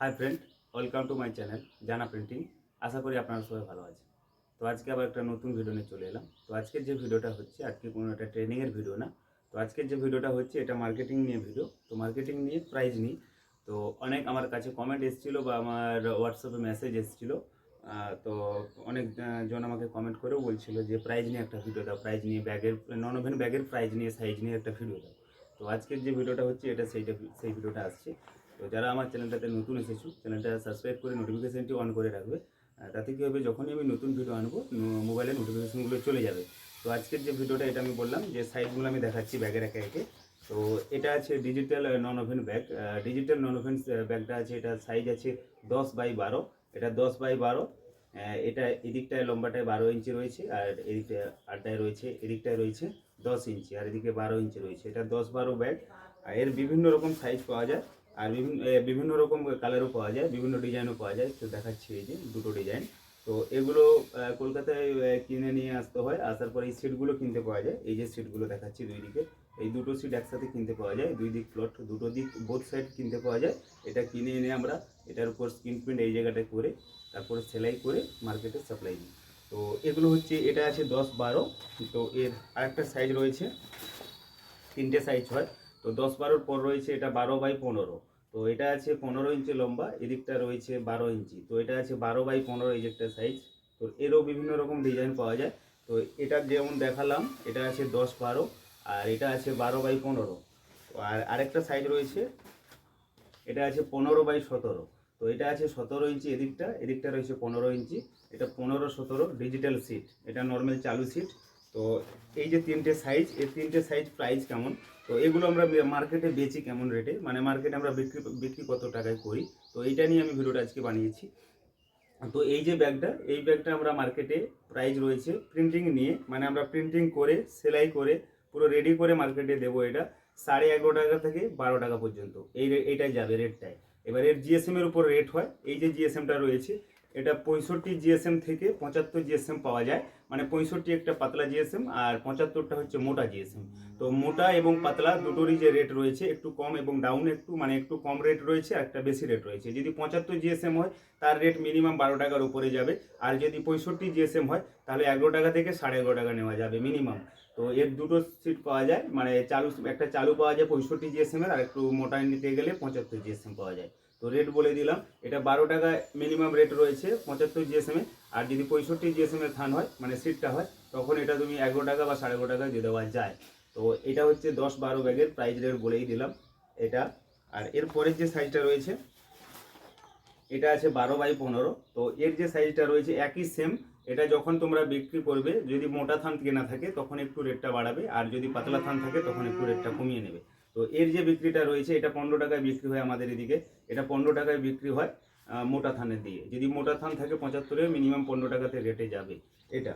Hi friend welcome to my channel Jana printing আশা করি আপনারা সবাই ভালো আছে তো আজকে আবার একটা নতুন ভিডিও নিয়ে চলে এলাম। তো আজকের যে ভিডিওটা হচ্ছে, আজকে কোনো একটা ট্রেনিংয়ের ভিডিও না। তো আজকের যে ভিডিওটা হচ্ছে, এটা মার্কেটিং নিয়ে ভিডিও তো মার্কেটিং নিয়ে প্রাইজ নিই। তো অনেক আমার কাছে কমেন্ট এসেছিল বা আমার হোয়াটসঅ্যাপে মেসেজ এসেছিল। তো অনেক জন আমাকে কমেন্ট করেও বলছিল যে প্রাইজ নিয়ে একটা ভিডিও দাও প্রাইজ নিয়ে ব্যাগের নন ওভেন ব্যাগের প্রাইজ নিয়ে সাইজ নিয়ে একটা ভিডিও দাও। তো আজকের যে ভিডিওটা হচ্ছে, এটা সেইটা, সেই ভিডিওটা আসছে। তো যারা আমার চ্যানেলটাতে নতুন এসেছ, চ্যানেলটা সাবস্ক্রাইব করে নোটিফিকেশানটি অন করে রাখবে। তাতে কী হবে, যখনই আমি নতুন ভিডিও আনব মোবাইলে নোটিফিকেশানগুলো চলে যাবে। তো আজকের যে ভিডিওটা এটা আমি বললাম যে সাইজগুলো আমি দেখাচ্ছি ব্যাগের একে একে। তো এটা আছে digital non woven bag digital non woven ব্যাগটা আছে, এটা সাইজ আছে দশ বাই বারো। এটা দশ বাই বারো। এটা এদিকটায় লম্বাটায় বারো ইঞ্চি রয়েছে, আর এদিকটায় আটটায় রয়েছে, এদিকটায় রয়েছে দশ ইঞ্চি, আর এদিকে বারো ইঞ্চি রয়েছে। এটা দশ বারো ব্যাগ আর এর বিভিন্ন রকম সাইজ পাওয়া যায়। আর বিভিন্ন রকম কালারও পাওয়া যায়, বিভিন্ন ডিজাইনও পাওয়া যায়। তো দেখাচ্ছি এই যে দুটো ডিজাইন তো এগুলো কলকাতায় কিনে নিয়ে আসতে হয়। আসার পরে এই সিটগুলো কিনতে পাওয়া যায়। এই যে সিটগুলো দেখাচ্ছি দুই দিকে। এই দুটো সিট একসাথে কিনতে পাওয়া যায়। দুই দিক প্লট দুটো দিক বোথ সাইড কিনতে পাওয়া যায়। এটা কিনে এনে আমরা এটার উপর স্ক্রিন প্রিন্ট এই জায়গাটায় করে, তারপরে সেলাই করে মার্কেটে সাপ্লাই দিই। তো এগুলো হচ্ছে, এটা আছে দশ বারো। তো এর আরেকটা সাইজ রয়েছে। তিনটে সাইজ হয়। তো দশ বারোর পর রয়েছে এটা বারো বাই পনেরো। তো এটা আছে পনেরো ইঞ্চি লম্বা, এদিকটা রয়েছে বারো ইঞ্চি। তো এটা আছে বারো বাই পনেরো এই একটা সাইজ তো এরও বিভিন্ন রকম ডিজাইন পাওয়া যায়। তো এটা যেমন দেখালাম, এটা আছে দশ বারো আর এটা আছে বারো বাই পনেরো। আর আরেকটা সাইজ রয়েছে, এটা আছে পনেরো বাই সতেরো। তো এটা আছে সতেরো ইঞ্চি এদিকটা এদিকটা রয়েছে পনেরো ইঞ্চি। এটা পনেরো সতেরো ডিজিটাল সিট এটা নর্মাল চালু সিট তো এই যে তিনটে সাইজ এই তিনটে সাইজ প্রাইস কেমন? তো এগুলো আমরা মার্কেটে বেচি কেমন রেটে মানে মার্কেটে আমরা বিক্রি বিক্রি কত টাকায় করি? তো এইটা নিয়ে আমি ভিডিওটা আজকে বানিয়েছি। তো এই যে ব্যাগটা, এই ব্যাগটা আমরা মার্কেটে প্রাইস রয়েছে প্রিন্টিং নিয়ে। মানে আমরা প্রিন্টিং করে, সেলাই করে, পুরো রেডি করে মার্কেটে দেবো এটা সাড়ে এগারো টাকা থেকে বারো টাকা পর্যন্ত। এই এইটাই যাবে রেটটায় এবার এর জিএসএম এর উপর রেট হয়। এই যে জিএসএমটা রয়েছে এটা পঁয়ষট্টি জিএসএম থেকে পঁচাত্তর জিএসএম পাওয়া যায়। মানে পঁয়ষট্টি একটা পাতলা জিএসএম আর পঁচাত্তরটা হচ্ছে মোটা জিএসএম তো মোটা এবং পাতলা দুটোরই যে রেট রয়েছে একটু কম এবং ডাউন একটু মানে একটু কম রেট রয়েছে, আর একটা বেশি রেট রয়েছে। যদি পঁচাত্তর জিএসএম হয়, তার রেট মিনিমাম বারো টাকার উপরে যাবে। আর যদি পঁয়ষট্টি জিএসএম হয়, তাহলে এগারো টাকা থেকে সাড়ে এগারো টাকা নেওয়া যাবে মিনিমাম তো এর দুটো সিট পাওয়া যায়। মানে চালু, একটা চালু পাওয়া যায় পঁয়ষট্টি জিএসএম এর, আর একটু মোটা নিতে গেলে পঁচাত্তর জিএসএম পাওয়া যায়। তো রেট বলে দিলাম। এটা বারো টাকা মিনিমাম রেট রয়েছে, পঁচাত্তর জিএসএম আর যদি পঁয়ষট্টি জিএসএম এর থান হয় মানে সিটটা হয়, তখন এটা তুমি এগারো টাকা বা সাড়ে এগারো টাকা দিয়ে দেওয়া যায়। তো এটা হচ্ছে দশ বারো ব্যাগের প্রাইস রেট বলেই দিলাম এটা। আর এর পরের যে সাইজটা রয়েছে, এটা আছে বারো বাই পনেরো। তো এর যে সাইজটা রয়েছে একই সেম এটা যখন তোমরা বিক্রি করবে, যদি মোটা থান কেনা থাকে, তখন একটু রেটটা বাড়াবে। আর যদি পাতলা থান থাকে, তখন একটু রেটটা কমিয়ে নেবে। তো এর যে বিক্রিটা রয়েছে, এটা পনেরো টাকায় বিক্রি হয় আমাদের এদিকে। এটা পনেরো টাকায় বিক্রি হয় মোটা থানের দিয়ে। যদি মোটা থান থাকে পঁচাত্তরে, মিনিমাম পনেরো টাকাতে রেটে যাবে এটা।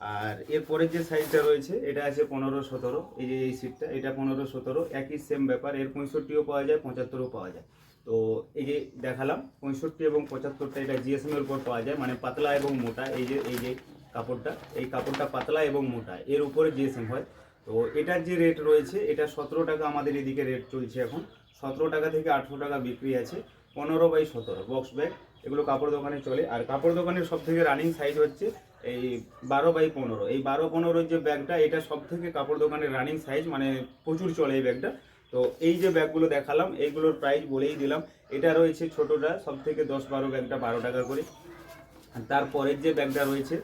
আর এরপরের যে সাইজটা রয়েছে, এটা আছে পনেরো সতেরো। এই যে এই সিটটা এটা পনেরো সতেরো। একই সেম ব্যাপার, এর পঁয়ষট্টিও পাওয়া যায়, পঁচাত্তরও পাওয়া যায়। তো এই যে দেখালাম, পঁয়ষট্টি এবং পঁচাত্তরটা, এটা জিএসএম এর উপর পাওয়া যায় মানে পাতলা এবং মোটা। এই যে এই যে কাপড়টা, এই কাপড়টা পাতলা এবং মোটা। এর উপরে জিএসএম হয়। তো এটার যে রেট রয়েছে, এটা সতেরো টাকা আমাদের এদিকে রেট চলছে এখন। সতেরো টাকা থেকে আঠেরো টাকা বিক্রি আছে, পনেরো বাই সতেরো বক্স ব্যাগ এগুলো কাপড় দোকানে চলে। আর কাপড় দোকানের সব থেকে রানিং সাইজ হচ্ছে এই বারো বাই পনেরো। এই বারো পনেরোর যে ব্যাগটা এটা সব থেকে কাপড় দোকানের রানিং সাইজ মানে প্রচুর চলে এই ব্যাগটা তো এই যে ব্যাগগুলো দেখালাম, এইগুলোর প্রাইস বলেই দিলাম। এটা রয়েছে ছোটোটা সব থেকে দশ বারো ব্যাগটা বারো টাকা করে। তারপরের যে ব্যাগটা রয়েছে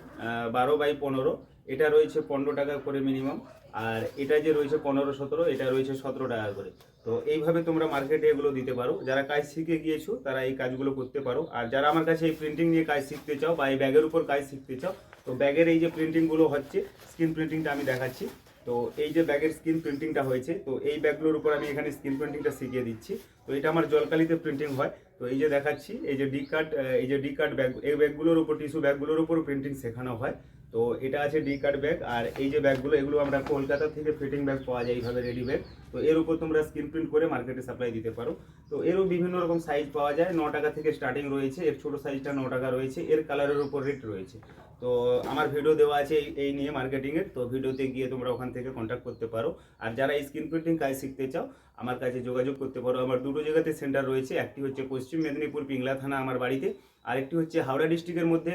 বারো বাই পনেরো এটা রয়েছে পনেরো টাকা করে মিনিমাম আর এটা যে রয়েছে পনেরো সতেরো, এটা রয়েছে সতেরো টাকা করে। তো এইভাবে তোমরা মার্কেটে এগুলো দিতে পারো। যারা কাজ শিখে গিয়েছো, তারা এই কাজগুলো করতে পারো। আর যারা আমার কাছে এই প্রিন্টিং নিয়ে কাজ শিখতে চাও বা এই ব্যাগের উপর কাজ শিখতে চাও, তো ব্যাগের এই যে প্রিন্টিংগুলো হচ্ছে স্ক্রিন প্রিন্টিংটা আমি দেখাচ্ছি। তো এই যে ব্যাগের স্ক্রিন প্রিন্টিংটা হয়েছে, তো এই ব্যাগগুলোর উপর আমি এখানে স্ক্রিন প্রিন্টিংটা শিখিয়ে দিচ্ছি। তো এটা আমার জলকালিতে প্রিন্টিং হয়। তো এই যে দেখাচ্ছি, এই যে ডি কার্ড এই যে ডি কার্ড ব্যাগ এই ব্যাগগুলোর উপর টিস্যু ব্যাগগুলোর উপর প্রিন্টিং শেখানো হয়। তো এটা আছে ডি কার্ড ব্যাগ আর এই যে ব্যাগগুলো এগুলো আমরা কলকাতা থেকে ফিটিং ব্যাগ পাওয়া যায় এইভাবে রেডি ব্যাগ তো তো এর উপর তোমরা স্ক্রিন প্রিন্ট করে মার্কেটে সাপ্লাই দিতে পারো। তো এরও বিভিন্ন রকম সাইজ পাওয়া যায় ন টাকা থেকে স্টার্টিং রয়েছে, এর ছোটো সাইজটা ন টাকা রয়েছে, এর কালারের উপর রেট রয়েছে। তো আমার ভিডিও দেওয়া আছে এই- নিয়ে মার্কেটিংয়ের তো ভিডিওতে গিয়ে তোমরা ওখান থেকে কন্ট্যাক্ট করতে পারো। আর যারা স্ক্রিন প্রিন্টিং কাজ শিখতে চাও, আমার কাছে যোগাযোগ করতে পারো। আমার দুটো জায়গাতে সেন্টার রয়েছে। একটি হচ্ছে পশ্চিম মেদিনীপুর পিংলা থানা আমার বাড়িতে। আরেকটি হচ্ছে হাওড়া ডিস্ট্রিক্টের মধ্যে।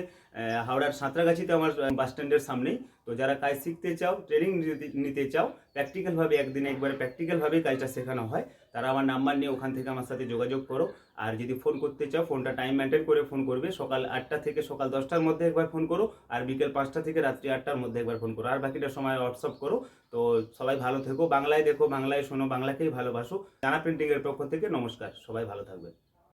হাওড়ার সাঁতরাগাছিতে আমার বাস স্ট্যান্ডের সামনেই। তো যারা কাজ শিখতে চাও ট্রেনিং নিতে চাও প্র্যাকটিক্যালভাবে একদিনে একবার প্র্যাকটিক্যালভাবে কাজটা শেখানো হয়, তারা আমার নাম্বার নিয়ে ওখান থেকে আমার সাথে যোগাযোগ করো। আর যদি ফোন করতে চাও ফোনটা টাইম মেনটেন করে ফোন করবে। সকাল আটটা থেকে সকাল দশটার মধ্যে একবার ফোন করো আর বিকেল পাঁচটা থেকে রাত্রি আটটার মধ্যে একবার ফোন করো। আর বাকিটা সময় হোয়াটসঅ্যাপ করো। তো সবাই ভালো থেকো। বাংলায় দেখো, বাংলায় শোনো, বাংলাকেই ভালোবাসো। জানা প্রিন্টিংয়ের পক্ষ থেকে নমস্কার। সবাই ভালো থাকবে